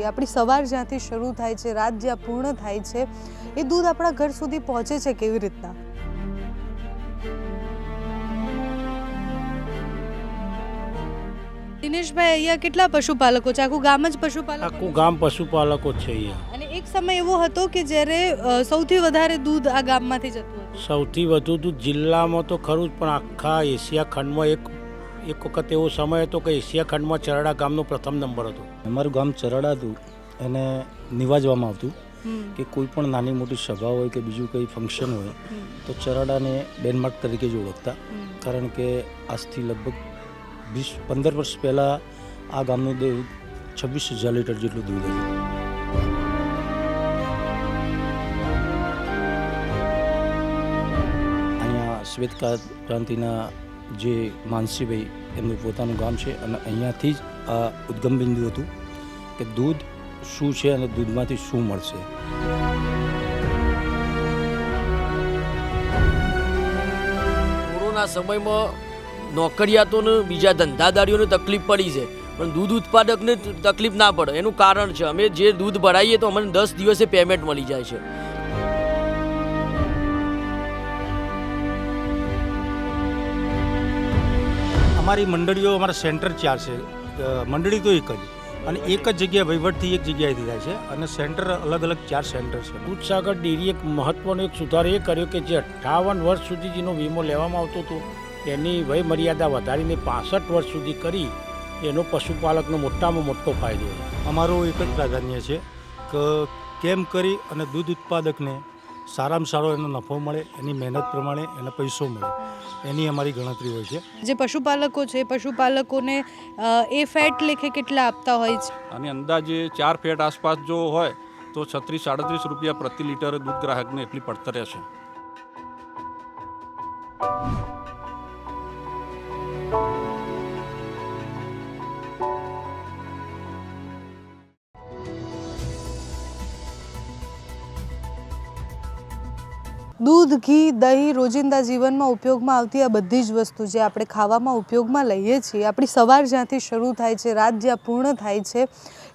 છીએ આપણી સવાર જ્યાંથી શરૂ થાય છે રાત જ્યાં પૂર્ણ થાય છે એ દૂધ આપણા ઘર સુધી પહોંચે છે કેવી રીતના? દિનેશભાઈ અહીંયા કેટલા પશુપાલકો છે? આખું ગામ જ પશુપાલક આખું ગામ પશુપાલકો છે અહીંયા. અને એક સમય એવો હતો કે જ્યારે સૌથી વધારે દૂધ આ ગામમાંથી જતું હતું. સૌથી વધુ દૂધ જિલ્લામાં તો ખરું જ પણ આખા એશિયા ખંડમાં એક એક વખત એવો સમય હતો કે એશિયા ખંડમાં ચરાડા ગામનો પ્રથમ નંબર હતો. અમારું ગામ ચરાડા હતું એને નિવાજવામાં આવતું કે કોઈ પણ નાની મોટી સભા હોય કે બીજું કંઈ ફંક્શન હોય તો ચરાડાને ડેનમાર્ક તરીકે જ ઓળખતા કારણ કે આજથી લગભગ વીસ પંદર વર્ષ પહેલાં આ ગામનું દૂધ છવ્વીસ હજાર લીટર જેટલું દૂધ હતું. અહીંયા શ્વેત ક્રાંતિના જે માનસીભાઈ, એમનું પોતાનું ગામ છે અને અહીંયાથી જ આ ઉદ્ગમ બિંદુ હતું કે દૂધ શું છે અને દૂધમાંથી શું મળશે. કોરોના સમયમાં નોકરિયાતોને બીજા ધંધાદારીઓને તકલીફ પડી છે, પણ દૂધ ઉત્પાદકને તકલીફ ના પડે. એનું કારણ છે, અમે જે દૂધ ભરાઈએ તો અમને દસ દિવસે પેમેન્ટ મળી જાય છે. અમારી મંડળીઓ અમારા સેન્ટર ચાર છે. મંડળી તો એક જ. અને એક જ જગ્યાએ વહીવટથી એક જગ્યાએથી થાય છે. અને સેન્ટર અલગ અલગ ચાર સેન્ટર છે. દૂધસાગર ડેરી એક મહત્વનો એક સુધાર એ કર્યો કે જે અઠ્ઠાવન વર્ષ સુધી જેનો વીમો લેવામાં આવતો હતો તેની વય મર્યાદા વધારીને પાસઠ વર્ષ સુધી કરી એનો પશુપાલકનો મોટામાં મોટો ફાયદો અમારો એક જ પ્રાધાન્ય છે કે કેમ કરી અને દૂધ ઉત્પાદકને સારામાં સારો એનો નફો મળે એની મહેનત પ્રમાણે એને પૈસો મળે. એની અમારી ગણતરી હોય છે. જે પશુપાલકો છે પશુપાલકોને એ ફેટ લેખે કેટલા આપતા હોય છે? અને અંદાજે ચાર ફેટ આસપાસ જો હોય તો છત્રીસ સાડત્રીસ રૂપિયા પ્રતિ લીટર દૂધ ગ્રાહકને એટલી પડતર રહેશે. દૂધ, ઘી, દહીં, રોજિંદા જીવનમાં ઉપયોગમાં આવતી આ બધી જ વસ્તુ જે આપણે ખાવામાં ઉપયોગમાં લઈએ છીએ, આપણી સવાર જ્યાંથી શરૂ થાય છે, રાત જ્યાં પૂર્ણ થાય છે,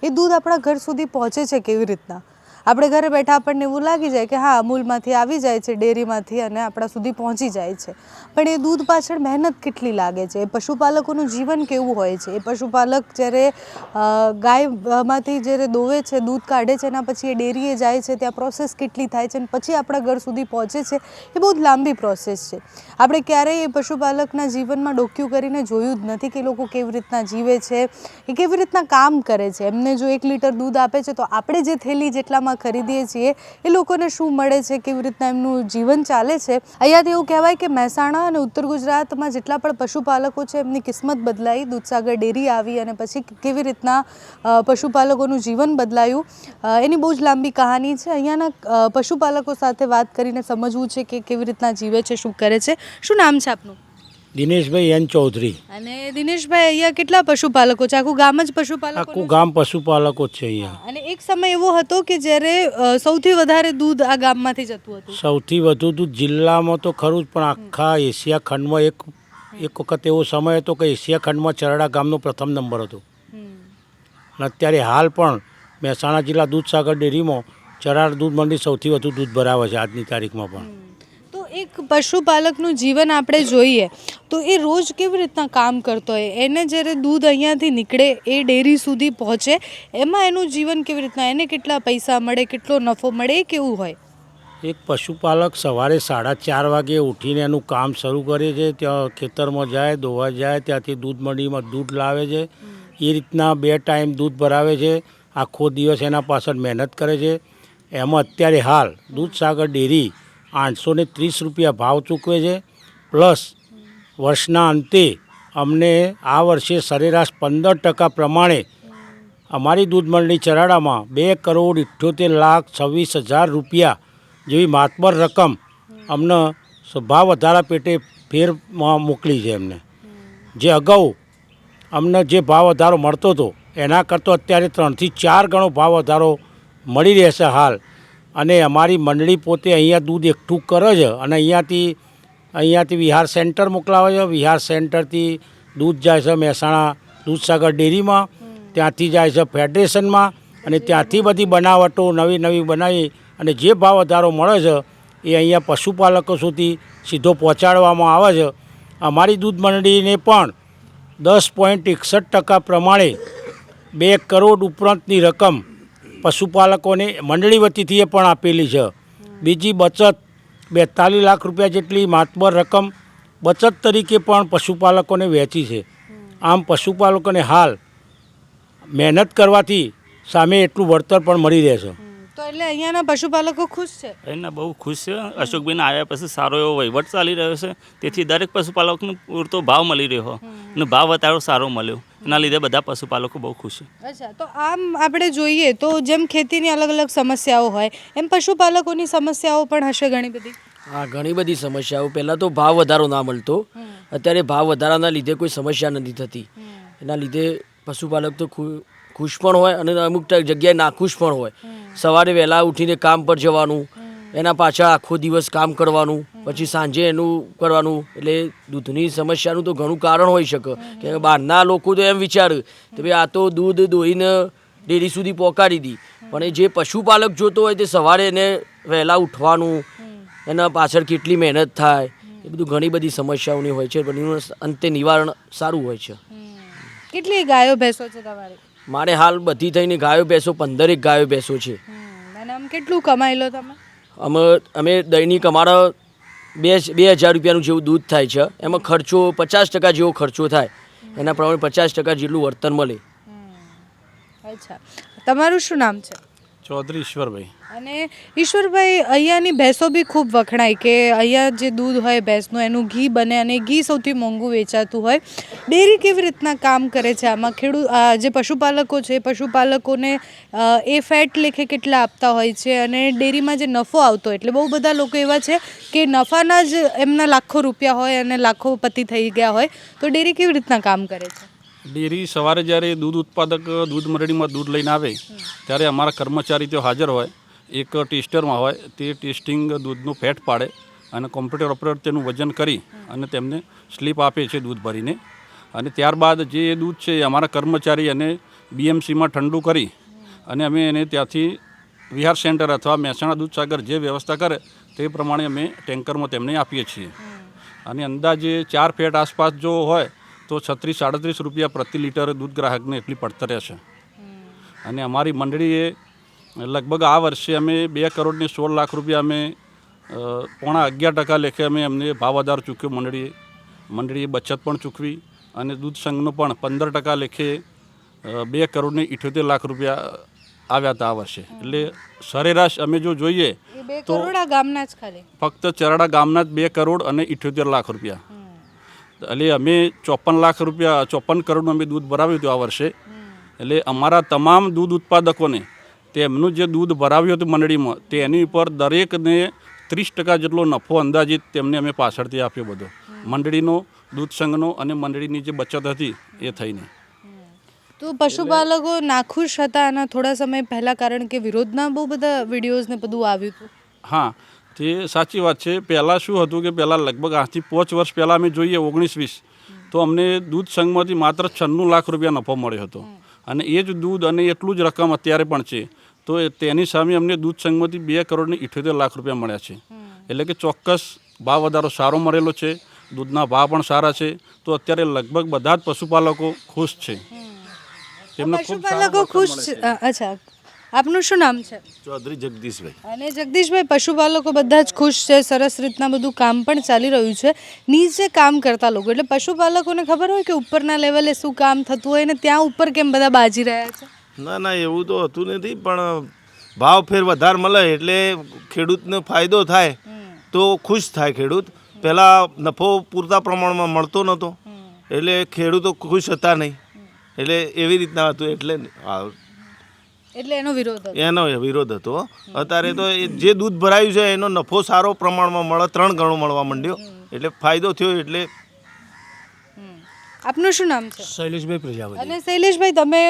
એ દૂધ આપણા ઘર સુધી પહોંચે છે કેવી રીતના? આપણે ઘરે બેઠા આપણને એવું લાગી જાય કે હા, અમૂલમાંથી આવી જાય છે, ડેરીમાંથી અને આપણા સુધી પહોંચી જાય છે. પણ એ દૂધ પાછળ મહેનત કેટલી લાગે છે? એ પશુપાલકોનું જીવન કેવું હોય છે? એ પશુપાલક જ્યારે ગાયમાંથી જ્યારે દોવે છે, દૂધ કાઢે છે, એના પછી એ ડેરીએ જાય છે, ત્યાં પ્રોસેસ કેટલી થાય છે અને પછી આપણા ઘર સુધી પહોંચે છે, એ બહુ જ લાંબી પ્રોસેસ છે. આપણે ક્યારેય એ પશુપાલકના જીવનમાં ડોક્યુ કરીને જોયું જ નથી કે લોકો કેવી રીતના જીવે છે, એ કેવી રીતના કામ કરે છે. એમને જો એક લીટર દૂધ આપે છે, તો આપણે જે થેલી જેટલામાં ખરીદીએ છીએ, એ લોકોને શું મળે છે, કેવી રીતના એમનું જીવન ચાલે છે? અહીંયાથી એવું કહેવાય કે મહેસાણા અને ઉત્તર ગુજરાતમાં જેટલા પણ પશુપાલકો છે, એમની કિસ્મત બદલાઈ, દૂધસાગર ડેરી આવી અને પછી કેવી રીતના પશુપાલકોનું જીવન બદલાયું. એની બહુ જ લાંબી કહાની છે. અહીંયાના પશુપાલકો સાથે વાત કરીને સમજવું છે કે કેવી રીતના જીવે છે, શું કરે છે. શું નામ છે આપનું? દિનેશભાઈ એન ચૌધરી. અને દિનેશભાઈ અહીંયા કેટલા પશુપાલકો છે? આખું ગામ જ પશુપાલકો આખું ગામ પશુપાલકો જ છે અહીંયા. અને એક સમય એવો હતો કે જ્યારે સૌથી વધારે દૂધ આ ગામમાંથી જતું હતું. સૌથી વધુ દૂધ જિલ્લામાં તો ખરું જ પણ આખા એશિયા ખંડમાં એક એક વખત એવો સમય હતો કે એશિયા ખંડમાં ચરડા ગામનો પ્રથમ નંબર હતો. અને અત્યારે હાલ પણ મહેસાણા જિલ્લા દૂધસાગર ડેરીમાં ચરાડ દૂધ મંડી સૌથી વધુ દૂધ ભરાવે છે આજની તારીખમાં પણ. એક પશુપાલકનું જીવન આપણે જોઈએ તો એ રોજ કેવી રીતના કામ કરતો હોય? એને જ્યારે દૂધ અહીંયાથી નીકળે, એ ડેરી સુધી પહોંચે, એમાં એનું જીવન કેવી રીતના? એને કેટલા પૈસા મળે, કેટલો નફો મળે, એ કેવું હોય? એક પશુપાલક સવારે સાડા ચાર વાગે ઉઠીને એનું કામ શરૂ કરે છે, ત્યાં ખેતરમાં જાય, દોવા જાય, ત્યાંથી દૂધ મંડીમાં દૂધ લાવે છે. એ રીતના બે ટાઈમ દૂધ ભરાવે છે, આખો દિવસ એના પાછળ મહેનત કરે છે. એમાં અત્યારે હાલ દૂધસાગર ડેરી આઠસો ને ત્રીસ રૂપિયા ભાવ ચૂકવે છે. પ્લસ વર્ષના અંતે અમને આ વર્ષે સરેરાશ પંદર ટકા પ્રમાણે અમારી દૂધ મંડળી ચરાડામાં બે કરોડ ઇઠ્યોતેર લાખ છવ્વીસ હજાર રૂપિયા જેવી માતબર રકમ અમને ભાવ વધારા પેટે ફેરમાં મોકલી છે એમને. જે અગાઉ અમને જે ભાવ વધારો મળતો હતો, એના કરતાં અત્યારે ત્રણથી ચાર ગણો ભાવ વધારો મળી રહેશે હાલ. અને અમારી મંડળી પોતે અહીંયા દૂધ એકઠું કરે છે અને અહીંયાથી અહીંયાથી વિહાર સેન્ટર મોકલાવે છે. વિહાર સેન્ટરથી દૂધ જાય છે મહેસાણા દૂધસાગર ડેરીમાં, ત્યાંથી જાય છે ફેડરેશનમાં અને ત્યાંથી બધી બનાવટો નવી નવી બનાવી અને જે ભાવ વધારો મળે છે એ અહીંયા પશુપાલકો સુધી સીધો પહોંચાડવામાં આવે છે. અમારી દૂધ મંડળીને પણ દસ પોઈન્ટ એકસઠ ટકા પ્રમાણે બે કરોડ ઉપરાંતની રકમ પશુપાલકોને મંડળી વતીથી પણ આપેલી છે. બીજી બચત બેતાલીસ લાખ રૂપિયા જેટલી માતબર રકમ બચત તરીકે પણ પશુપાલકોને વહેંચી છે. આમ પશુપાલકોને હાલ મહેનત કરવાથી સામે એટલું વળતર પણ મળી રહે છે. તો એટલે અહીંયાના પશુપાલકો ખુશ છે? એના બહુ ખુશ છે. અશોકભાઈને આવ્યા પછી સારો એવો વહીવટ ચાલી રહ્યો છે. તેથી દરેક પશુપાલકને પૂરતો ભાવ મળી રહ્યો અને ભાવ વધારો સારો મળ્યો. એના લીધે બધા પશુપાલકો બહુ ખુશ છે. અચ્છા તો આમ આપણે જોઈએ તો જેમ ખેતીની અલગ અલગ સમસ્યાઓ હોય એમ પશુપાલકોની સમસ્યાઓ પણ હશે ઘણી બધી? હા ઘણી બધી સમસ્યાઓ. પહેલાં તો ભાવ વધારો ના મળતો. અત્યારે ભાવ વધારાના લીધે કોઈ સમસ્યા નથી થતી. એના લીધે પશુપાલક તો ખુ- ખુશ પણ હોય અને અમુક જગ્યાએ નાખુશ પણ હોય. સવારે વહેલા ઉઠીને કામ પર જવાનું એના પાછળ આખો દિવસ કામ કરવાનું પછી સાંજે એનું કરવાનું એટલે દૂધની સમસ્યાનું તો ઘણું કારણ હોઈ શકે. કે બહારના લોકો તો એમ વિચારે કે ભાઈ આ તો દૂધ દોહીને ડેરી સુધી પહોંચાડી દી. પણ એ જે પશુપાલક જોતો હોય તે સવારે એને વહેલા ઉઠવાનું એના પાછળ કેટલી મહેનત થાય એ બધું ઘણી બધી સમસ્યાઓની હોય છે પણ એનું અંતે નિવારણ સારું હોય છે. કેટલી ગાયો ભેંસો છે તમારી? મારે હાલ બધી થઈને ગાયો ભેંસો પંદરેક ગાયો ભેંસો છે. અને આમ કેટલું કમાઈ લો તમે? અમે અમે દૈનિક અમારા બે બે હજાર રૂપિયાનું જેવું દૂધ થાય છે. એમાં ખર્ચો પચાસ ટકા જેવો ખર્ચો થાય. એના પ્રમાણે પચાસ ટકા જેટલું વર્તન મળે. અચ્છા. તમારું શું નામ છે? ચૌધરી ઈશ્વરભાઈ. અને ઈશ્વરભાઈ, અહીંયાની ભેંસો બી ખૂબ વખણાય કે અહીંયા જે દૂધ હોય ભેંસનું, એનું ઘી બને અને ઘી સૌથી મોંઘું વેચાતું હોય. ડેરી કેવી રીતના કામ કરે છે આમાં? ખેડૂત જે પશુપાલકો છે પશુપાલકોને એ ફેટ લેખે કેટલા આપતા હોય છે અને ડેરીમાં જે નફો આવતો એટલે બહુ બધા લોકો એવા છે કે નફાના જ એમના લાખો રૂપિયા હોય અને લાખો પતિ થઈ ગયા હોય. તો ડેરી કેવી રીતના કામ કરે છે? ડેરી સવારે જ્યારે દૂધ ઉત્પાદક દૂધ મંડળીમાં દૂધ લઈને આવે ત્યારે અમારા કર્મચારી ત્યાં હાજર હોય એક ટેસ્ટરમાં હોય તે ટેસ્ટિંગ દૂધનું ફેટ પાડે અને કોમ્પ્યુટર ઓપરેટર તેનું વજન કરી અને તેમને સ્લીપ આપે છે દૂધ ભરીને. અને ત્યારબાદ જે દૂધ છે એ અમારા કર્મચારી અને બીએમસીમાં ઠંડુ કરી અને અમે એને ત્યાંથી વિહાર સેન્ટર અથવા મહેસાણા દૂધસાગર જે વ્યવસ્થા કરે તે પ્રમાણે અમે ટેન્કરમાં તેમને આપીએ છીએ. અને અંદાજે ચાર ફેટ આસપાસ જો હોય તો છત્રીસ સાડત્રીસ રૂપિયા પ્રતિ લીટર દૂધ ગ્રાહકને એટલી પડતર રહેશે. અને અમારી મંડળીએ લગભગ આ વર્ષે અમે બે કરોડને સોળ લાખ રૂપિયા અમે પોણા અગિયાર ટકા લેખે અમે અમને ભાવ વધારો ચૂક્યો મંડળીએ. મંડળીએ બચત પણ ચૂકવી અને દૂધ સંઘનો પણ પંદર ટકા લેખે બે કરોડને ઇઠ્યોતેર લાખ રૂપિયા આવ્યા હતા આ વર્ષે. એટલે સરેરાશ અમે જો જોઈએ આ ગામના જ ખાલી. ફક્ત ચરાડા ગામના જ બે કરોડ અને ઇઠ્યોતેર લાખ રૂપિયા. એટલે અમે ચોપન લાખ રૂપિયા ચોપન કરોડનું અમે દૂધ ભરાવ્યું હતું આ વર્ષે. એટલે અમારા તમામ દૂધ ઉત્પાદકોને તેમનું જે દૂધ ભરાવ્યું હતું મંડળીમાં તેની ઉપર દરેકને ત્રીસ ટકા જેટલો નફો અંદાજિત તેમને અમે પાછળથી આપ્યો બધો. મંડળીનો દૂધ સંઘનો અને મંડળીની જે બચત હતી એ થઈને. તો પશુપાલકો નાખુશ હતા આના થોડા સમય પહેલાં કારણ કે વિરોધના બહુ બધા વિડીયોઝ ને બધું આવ્યું હતું. હા તે સાચી વાત છે. પહેલાં શું હતું કે પહેલાં લગભગ આજથી પાંચ વર્ષ પહેલાં અમે જોઈએ ઓગણીસ વીસ તો અમને દૂધ સંઘમાંથી માત્ર છન્નું લાખ રૂપિયા નફો મળ્યો હતો. અને એ જ દૂધ અને એટલું જ રકમ અત્યારે પણ છે. તો તેની સામે અમને દૂધ સંઘમાંથી બે કરોડને ઇઠ્યોતેર લાખ રૂપિયા મળ્યા છે. એટલે કે ચોક્કસ ભાવ વધારો સારો મળેલો છે. દૂધના ભાવ પણ સારા છે. તો અત્યારે લગભગ બધા જ પશુપાલકો ખુશ છે. તેમને પશુપાલકો ખુશ છે. અચ્છા. આપનું શું નામ છે? ચૌધરી જગદીશભાઈ. અને જગદીશભાઈ પશુપાલકો બધા જ ખુશ છે સરસ રીતના બધું કામ પણ ચાલી રહ્યું છે. નીચે કામ કરતા લોકો એટલે પશુપાલકોને ખબર હોય કે ઉપરના લેવલે શું કામ થતું હોય ને ત્યાં ઉપર કેમ બધા બાજી રહ્યા છે? ના ના એવું તો હતું નથી પણ ભાવ ફેર વધારે મળે એટલે ખેડૂતને ફાયદો થાય તો ખુશ થાય ખેડૂત. પહેલાં નફો પૂરતા પ્રમાણમાં મળતો નહોતો. એટલે ખેડૂતો ખુશ હતા નહીં. એટલે એવી રીતના હતું એટલે એટલે એનો વિરોધ હતો. એનો વિરોધ હતો. અત્યારે તો એ જે દૂધ ભરાયું છે એનો નફો સારો પ્રમાણમાં મળે ત્રણ ગણો મળવા માંડ્યો. એટલે ફાયદો થયો એટલે આપનું શું નામ છે? શૈલેષભાઈ પ્રજાપતિ. અને શૈલેષભાઈ તમે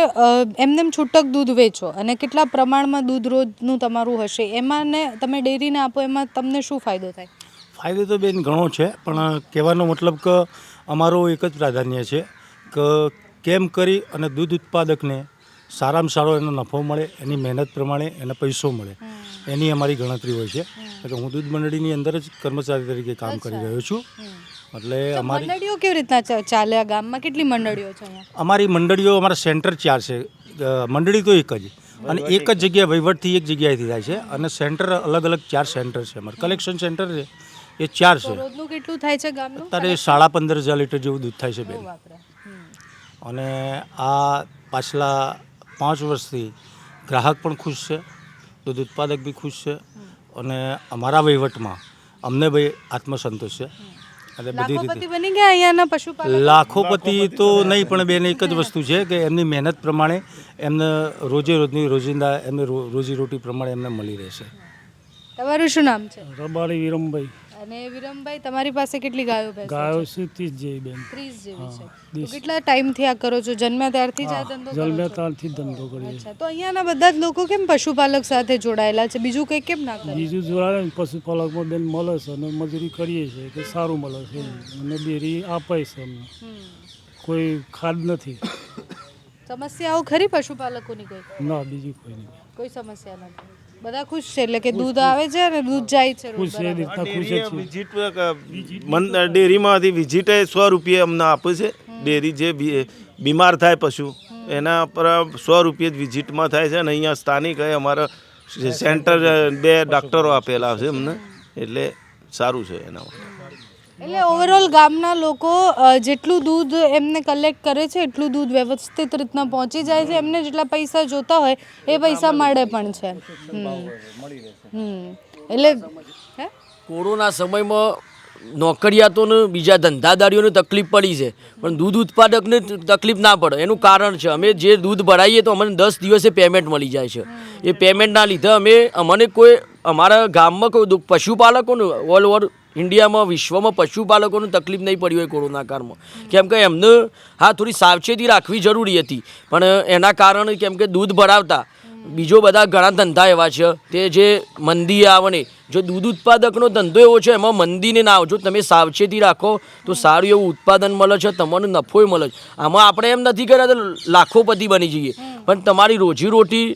એમનેમ છૂટક દૂધ વેચો અને કેટલા પ્રમાણમાં દૂધ રોજનું તમારું હશે? એમાં ને તમે ડેરીને આપો એમાં તમને શું ફાયદો થાય? ફાયદો તો બેન ઘણો છે પણ કહેવાનો મતલબ કે અમારો એક જ પ્રાધાન્ય છે કે કેમ કરી અને દૂધ ઉત્પાદકને સારામાં સારો એનો નફો મળે એની મહેનત પ્રમાણે એને પૈસો મળે. એની અમારી ગણતરી હોય છે. એટલે હું દૂધ મંડળીની અંદર જ કર્મચારી તરીકે કામ કરી રહ્યો છું. એટલે અમારી મંડળીઓ કેવી રીતના ચાલે આ ગામમાં? કેટલી મંડળીઓ છે અમારી મંડળીઓ અમારા સેન્ટર ચાર છે. મંડળી તો એક જ. અને એક જ જગ્યાએ વહીવટથી એક જગ્યાએથી થાય છે. અને સેન્ટર અલગ અલગ ચાર સેન્ટર છે. અમારે કલેક્શન સેન્ટર છે. એ ચાર છે. રોજનું કેટલું થાય છે ગામનું? અત્યારે સાડા પંદર હજાર લીટર જેવું દૂધ થાય છે બેન. અને આ પાછલા પાંચ વર્ષથી ગ્રાહક પણ ખુશ છે દૂધ ઉત્પાદક બી ખુશ છે અને અમારા વહીવટમાં અમને ભાઈ આત્મસંતોષ છે. એટલે બધી રીતે બની ગયા અહીંયાના પશુપાલક? લાખોપતિ તો નહીં પણ બેન એક જ વસ્તુ છે કે એમની મહેનત પ્રમાણે એમને રોજે રોજની રોજિંદા એમને રોજીરોટી પ્રમાણે એમને મળી રહેશે. તમારું શું નામ છે? રબારી વિરમભાઈ. અને વિરમભાઈ તમારી પાસે કેટલી ગાયો ભેંસો ગાયો છે સીધી જેવી બેન. ત્રીસ જેવી છે. તો. કેટલા ટાઈમથી આ કરો છો? જન્મ્યા ત્યારથી જ આ ધંધો કરો જલમે છો? તારથી જ ધંધો કરીએ અચ્છા તો અહીંયાના બધા જ લોકો કેમ પશુપાલક સાથે જોડાયેલા છે? બીજું કંઈ કેમ ના કરે? બીજું જોડાણ ને પશુપાલકમાં બેન મળે છે અને મજૂરી કરીએ છીએ કે સારું મળે છે અને ડેરી આપે છે અમને. કોઈ ખાદ નથી. સમસ્યાઓ ખરી પશુપાલકોની કોઈ? ના બીજી કોઈ નહીં. કોઈ સમસ્યા નથી. બધા ખુશ છે એટલે કે દૂધ આવે છે અને દૂધ જાય છે ખુશ એ રીતના ખુશ છે. વિઝિટ ડેરીમાંથી વિઝિટે સો રૂપિયા અમને આપે છે. ડેરી જે બીમાર થાય પશુ એના પર સો રૂપિયા જ વિઝિટમાં થાય છે અને અહીંયા સ્થાનિક એ અમારા સેન્ટર બે ડૉક્ટરો આપેલા છે અમને એટલે સારું છે એના માટે. એટલે ઓવરઓલ ગામના લોકો જેટલું દૂધ એમને કલેક્ટ કરે છે, એટલું દૂધ વ્યવસ્થિત રીતના પહોંચી જાય છે. એમને જેટલા પૈસા જોતા હોય, એ પૈસા મળે પણ છે. એટલે કોરોના સમયમાં નોકરિયાતોને, બીજા ધંધાદારીઓને તકલીફ પડી છે. પણ દૂધ ઉત્પાદકને તકલીફ ના પડે. એનું કારણ છે, અમે જે દૂધ ભરાઈએ તો અમને દસ દિવસે પેમેન્ટ મળી જાય છે. એ પેમેન્ટના લીધે અમે, અમને કોઈ અમારા ગામમાં કોઈ પશુપાલકોને ઓલ ઓવર ઇન્ડિયામાં વિશ્વમાં પશુપાલકોને તકલીફ નહીં પડી હોય કોરોના કાળમાં. કેમ કે એમને હા થોડી સાવચેતી રાખવી જરૂરી હતી. પણ એના કારણે કેમ કે દૂધ ભરાવતા બીજો બધા ઘણા ધંધા એવા છે તે જે મંદી આવે ને જો દૂધ ઉત્પાદકનો ધંધો એવો છે એમાં મંદીને ના આવજો તમે સાવચેતી રાખો તો સારું એવું ઉત્પાદન મળે છે તમને નફોય મળે છે. આમાં આપણે એમ નથી કર્યા તો લાખોપતિ બની જઈએ. પણ તમારી રોજીરોટી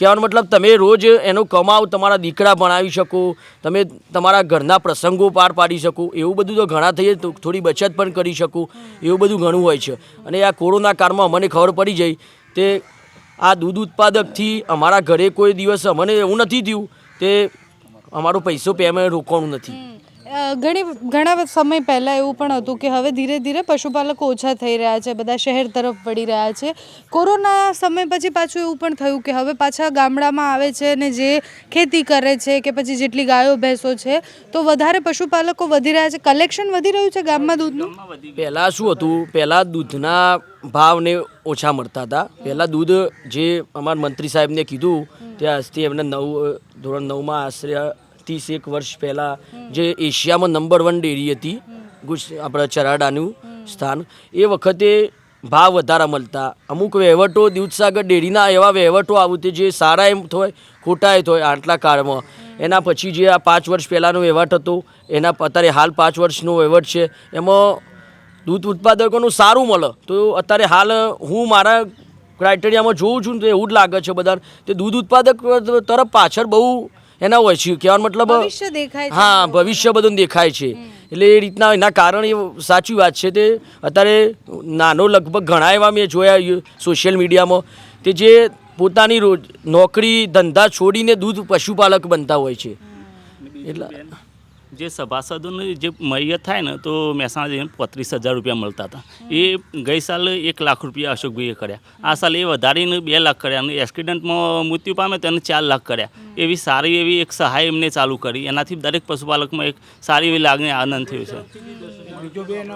કહેવાનો મતલબ તમે રોજ એનો કમાવ તમારા દીકરા ભણાવી શકો, તમે તમારા ઘરના પ્રસંગો પાર પાડી શકો, એવું બધું તો ઘણા થઈએ થોડી બચત પણ કરી શકો, એવું બધું ઘણું હોય છે. અને આ કોરોના કાળમાં અમને ખબર પડી જઈ તે આ દૂધ ઉત્પાદકથી અમારા ઘરે કોઈ દિવસ અમને એવું નથી થયું તે અમારો પૈસો પેમેન્ટ રોકવાનું નથી. ઘણી ઘણા સમય પહેલાં એવું પણ હતું કે હવે ધીરે ધીરે પશુપાલકો ઓછા થઈ રહ્યા છે, બધા શહેર તરફ વળી રહ્યા છે. કોરોના સમય પછી પાછું એવું પણ થયું કે હવે પાછા ગામડામાં આવે છે અને જે ખેતી કરે છે કે પછી જેટલી ગાયો ભેંસો છે, તો વધારે પશુપાલકો વધી રહ્યા છે. કલેક્શન વધી રહ્યું છે ગામમાં દૂધનું? પહેલાં શું હતું? પહેલાં દૂધના ભાવને ઓછા મળતા હતા. પહેલાં દૂધ જે અમારા મંત્રી સાહેબને કીધું તે આજથી એમને નવ ધોરણ નવમાં આશરે ત્રીસ એક વર્ષ પહેલાં જે એશિયામાં નંબર વન ડેરી હતી, ગુજ, આપણા ચરાડાનું સ્થાન, એ વખતે ભાવ વધારા મળતા. અમુક વહેવટો દૂધસાગર ડેરીના એવા વહેવટો આવતી જે સારા એમ થાય, ખોટા એ હોય આટલા કાળમાં. એના પછી જે આ પાંચ વર્ષ પહેલાંનો વહેવટ હતો, એના અત્યારે હાલ પાંચ વર્ષનો વહેવટ છે, એમાં દૂધ ઉત્પાદકોનું સારું મળે. તો અત્યારે હાલ હું મારા ક્રાઇટેરિયામાં જોઉં છું તો એવું જ લાગે છે બધા તે દૂધ ઉત્પાદક તરફ પાછળ બહુ એના હોય છે કહેવાનો મતલબ હા ભવિષ્ય બધું દેખાય છે. એટલે એ રીતના એના કારણ એ સાચી વાત છે તે. અત્યારે નાનો લગભગ ઘણા એવા મેં જોયા સોશિયલ મીડિયામાં તે જે પોતાની રોજ નોકરી ધંધા છોડીને દૂધ પશુપાલક બનતા હોય છે. એટલે જે સભાસદોને જે મૈયત થાય ને, તો મહેસાણા જઈને પોત્રીસ હજાર રૂપિયા મળતા હતા. એ ગઈ સાલ એક લાખ રૂપિયા અશોકભાઈએ કર્યા. આ સાલ એ વધારીને બે લાખ કર્યા અને એક્સિડન્ટમાં મૃત્યુ પામે તો એને ચાર લાખ કર્યા. એવી સારી એવી એક સહાય એમને ચાલુ કરી. એનાથી દરેક પશુપાલકમાં એક સારી એવી લાગણી આનંદ થયો છે. બીજો બેન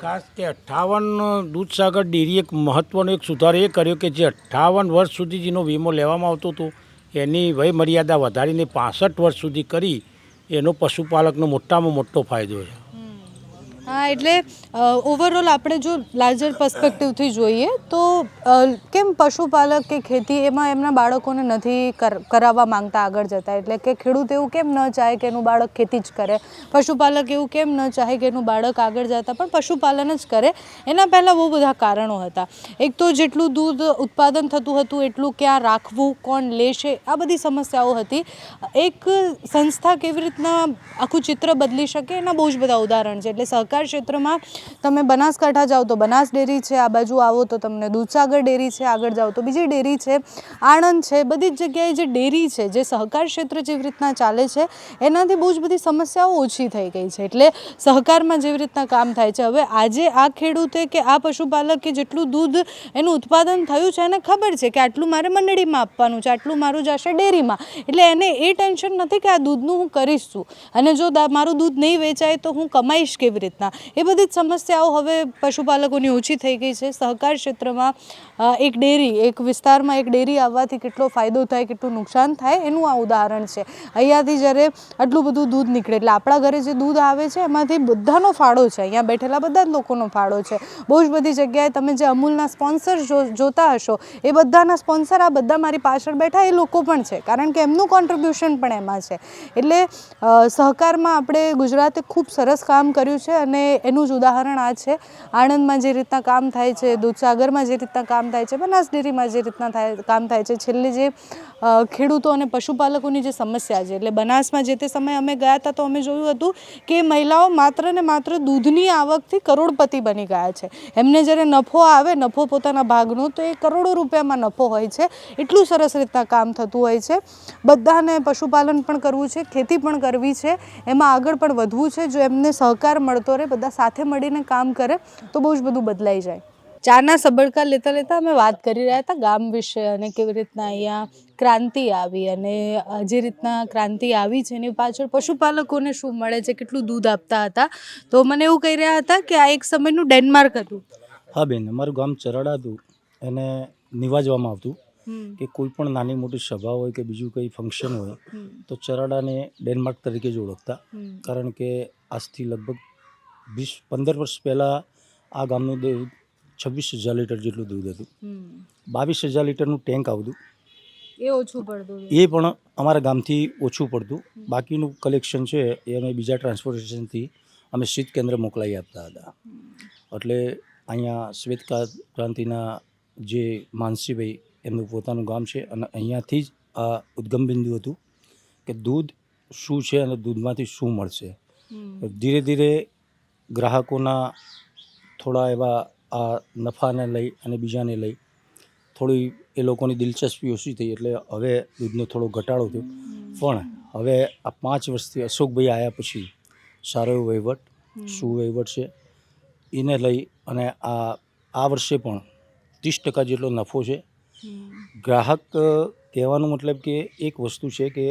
ખાસ કે અઠ્ઠાવન દૂધસાગર ડેરી એક મહત્વનો એક સુધાર એ કર્યો કે જે અઠ્ઠાવન વર્ષ સુધી જેનો વીમો લેવામાં આવતો હતો, એની વય મર્યાદા વધારીને પાસઠ વર્ષ સુધી કરી એનો પશુપાલકનો મોટામાં મોટો ફાયદો છે. હા, એટલે ઓવરઓલ આપણે જો લાર્જર પર્સ્પેક્ટિવથી જોઈએ, તો કેમ પશુપાલક કે ખેતી એમાં એમના બાળકોને નથી કર- કરાવવા માંગતા આગળ જતા? એટલે કે ખેડૂત એવું કેમ ન ચાહે કે એનું બાળક ખેતી જ કરે? પશુપાલક એવું કેમ ન ચાહે કે એનું બાળક આગળ જતા? પણ પશુપાલન જ કરે. એના પહેલાં બહુ બધા કારણો હતા. એક તો જેટલું દૂધ ઉત્પાદન થતું હતું, એટલું ક્યાં રાખવું, કોણ લેશે, આ બધી સમસ્યાઓ હતી. એક સંસ્થા કેવી રીતના આખું ચિત્ર બદલી શકે, એના બહુ જ બધા ઉદાહરણ છે. એટલે સહકાર ક્ષેત્રમાં તમે બનાસકાંઠા જાઓ તો બનાસ ડેરી છે, આ બાજુ આવો તો તમને દૂધસાગર ડેરી છે, આગળ જાઓ તો બીજી ડેરી છે, આણંદ છે, બધી જ જગ્યાએ જે ડેરી છે, જે સહકાર ક્ષેત્ર જેવી રીતના ચાલે છે, એનાથી બહુ જ બધી સમસ્યાઓ ઓછી થઈ ગઈ છે. એટલે સહકારમાં જેવી રીતના કામ થાય છે. હવે આજે આ ખેડૂતે કે આ પશુપાલકે જેટલું દૂધ એનું ઉત્પાદન થયું છે, એને ખબર છે કે આટલું મારે મંડળીમાં આપવાનું છે, આટલું મારું જશે ડેરીમાં. એટલે એને એ ટેન્શન નથી કે આ દૂધનું હું કરીશ શું. અને જો મારું દૂધ નહીં વેચાય તો હું કમાઈશ કેવી રીતના? એ બધી જ સમસ્યાઓ હવે પશુપાલકોની ઓછી થઈ ગઈ છે. સહકાર ક્ષેત્રમાં એક ડેરી, એક વિસ્તારમાં એક ડેરી આવવાથી કેટલો ફાયદો થાય, કેટલું નુકસાન થાય, એનું આ ઉદાહરણ છે. અહીંયાથી જ્યારે આટલું બધું દૂધ નીકળે, એટલે આપણા ઘરે જે દૂધ આવે છે, એમાંથી બધાનો ફાળો છે. અહીંયા બેઠેલા બધા જ લોકોનો ફાળો છે. બહુ જ બધી જગ્યાએ તમે જે અમૂલના સ્પોન્સર જોતા હશો, એ બધાના સ્પોન્સર આ બધા મારી પાછળ બેઠા, એ લોકો પણ છે. કારણ કે એમનું કોન્ટ્રીબ્યુશન પણ એમાં છે. એટલે સહકારમાં આપણે ગુજરાતે ખૂબ સરસ કામ કર્યું છે અને એનું જ ઉદાહરણ આ છે. આણંદમાં જે રીતના કામ થાય છે, દૂધસાગરમાં જે રીતના કામ થાય છે બનાસ ડેરીમાં જે રીતના થાય, કામ થાય છે, છેલ્લે જે ખેડૂતો અને પશુપાલકોની જે સમસ્યા છે, એટલે બનાસમાં જે તે સમયે અમે ગયા હતા તો અમે જોયું હતું કે મહિલાઓ માત્ર ને માત્ર દૂધની આવકથી કરોડપતિ બની ગયા છે. એમને જ્યારે નફો આવે, નફો પોતાના ભાગનો, તો એ કરોડો રૂપિયામાં નફો હોય છે. એટલું સરસ રીતના કામ થતું હોય છે. બધાને પશુપાલન પણ કરવું છે, ખેતી પણ કરવી છે. એમાં આગળ પણ વધવું છે. જો એમને સહકાર મળતો રહે બધા સાથે મળીને કામ કરે તો બહુ જ બધું બદલાઈ જાય. ચાના સબડકા લેતા લેતા અમે વાત કરી રહ્યા હતા ગામ વિશે અને કેવી રીતના અહીંયા ક્રાંતિ આવી અને જે રીતના ક્રાંતિ આવી છે એની પાછળ પશુપાલકોને શું મળે છે કેટલું દૂધ આપતા હતા. તો મને એવું કહી રહ્યા હતા કે આ એક સમયનું ડેનમાર્ક હતું. હા બેન અમારું ગામ ચરાડા હતું એને નિવાજવામાં આવતું કે કોઈ પણ નાની મોટી સભા હોય કે બીજું કંઈ ફંક્શન હોય તો ચરાડાને ડેનમાર્ક તરીકે જ ઓળખતા. કારણ કે આજથી લગભગ વીસ પંદર વર્ષ પહેલાં આ ગામનું દૂધ છવ્વીસ હજાર લીટર જેટલું દૂધ હતું. બાવીસ હજાર લીટરનું ટેન્ક આવતું. એ ઓછું પડતું એ પણ અમારા ગામથી ઓછું પડતું. બાકીનું કલેક્શન છે એ અમે બીજા ટ્રાન્સપોર્ટેશનથી અમે શીત કેન્દ્ર મોકલાવી આપતા હતા. એટલે અહીંયા શ્વેત ક્રા- ક્રાંતિના જે માનસીભાઈ એમનું પોતાનું ગામ છે અને અહીંયાથી જ આ ઉદ્ગમ બિંદુ હતું કે દૂધ શું છે અને દૂધમાંથી શું મળશે. ધીરે ધીરે ગ્રાહકોના થોડા એવા આ નફાને લઈ અને બીજાને લઈ થોડી એ લોકોની દિલચસ્પી ઓછી થઈ એટલે હવે દૂધનો થોડો ઘટાડો થયો. પણ હવે આ પાંચ વર્ષથી અશોકભાઈ આવ્યા પછી સારો એવો વહીવટ સુવહીવટ છે એને લઈ અને આ આ વર્ષે પણ ત્રીસ ટકા જેટલો નફો છે. ગ્રાહક કહેવાનો મતલબ કે એક વસ્તુ છે કે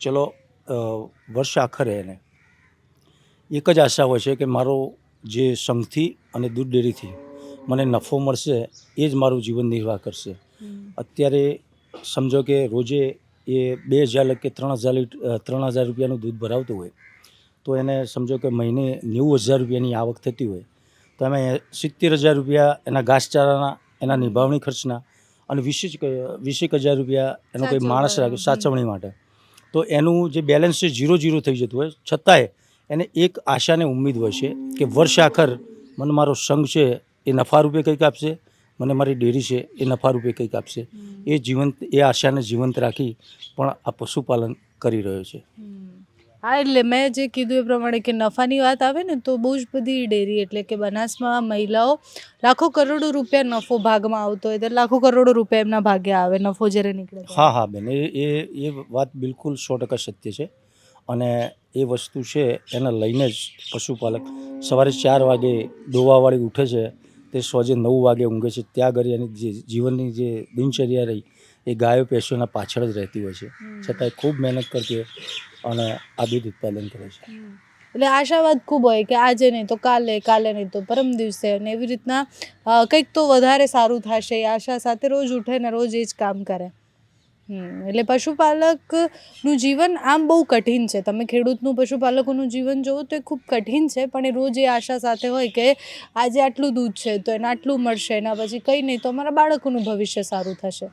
ચલો વર્ષ આખરે એને એક જ આશા હોય છે કે મારો જે સંઘથી અને દૂધ ડેરીથી મને નફો મળશે એ જ મારું જીવન નિર્વાહ કરશે. અત્યારે સમજો કે રોજે એ બે હજાર કે ત્રણ હજાર ત્રણ હજાર રૂપિયાનું દૂધ ભરાવતું હોય તો એને સમજો કે મહિને નેવું હજાર રૂપિયાની આવક થતી હોય. તો એમાં સિત્તેર હજાર રૂપિયા એના ઘાસચારાના એના નિભાવણી ખર્ચના અને વીસેક વીસેક હજાર રૂપિયા એનો કોઈ માણસ રાખે સાચવણી માટે. તો એનું જે બેલેન્સ છે ઝીરો ઝીરો થઈ જતું હોય. છતાંય એને એક આશાને ઉમ્મીદ હોય છે કે વર્ષ આખર મને મારો સંઘ છે એ નફા રૂપે કંઈક આપશે મને મારી ડેરી છે એ નફા રૂપે કંઈક આપશે. એ જીવંત એ આશાને જીવંત રાખી પણ આ પશુપાલન કરી રહ્યો છે. હા એટલે મેં જે કીધું એ પ્રમાણે કે નફાની વાત આવે ને તો બહુ જ બધી ડેરી એટલે કે બનાસમાં મહિલાઓ લાખો કરોડો રૂપિયા નફો ભાગમાં આવતો હોય ત્યારે લાખો કરોડો રૂપિયા એમના ભાગે આવે નફો જ્યારે નીકળે. હા હા બેન એ એ વાત બિલકુલ સો ટકા સત્ય છે. અને એ વસ્તુ છે એને લઈને જ પશુપાલક સવારે ચાર વાગે દોવાવાળી ઉઠે છે તે સોજે નવ વાગે ઊંઘે છે. ત્યાં આગળ એની જે જીવનની જે દિનચર્યા રહી એ ગાયો પેશીઓના પાછળ જ રહેતી હોય છે. છતાંય ખૂબ મહેનત કરતી હોય અને આ દૂધ ઉત્પાદન કરે છે. એટલે આશાવાદ ખૂબ હોય કે આજે નહીં તો કાલે કાલે નહીં તો પરમ દિવસે અને એવી રીતના કંઈક તો વધારે સારું થશે એ આશા સાથે રોજ ઉઠે ને રોજ એ જ કામ કરે. એટલે પશુપાલકનું જીવન આમ બહુ કઠિન છે. તમે ખેડૂતનું, પશુપાલકોનું જીવન જોવો તો એ ખૂબ કઠિન છે, પણ એ રોજ એ આશા સાથે હોય કે આજે આટલું દૂધ છે, તો એને આટલું મળશે, એના પછી કંઈ નહીં, તો અમારા બાળકોનું ભવિષ્ય સારું થશે.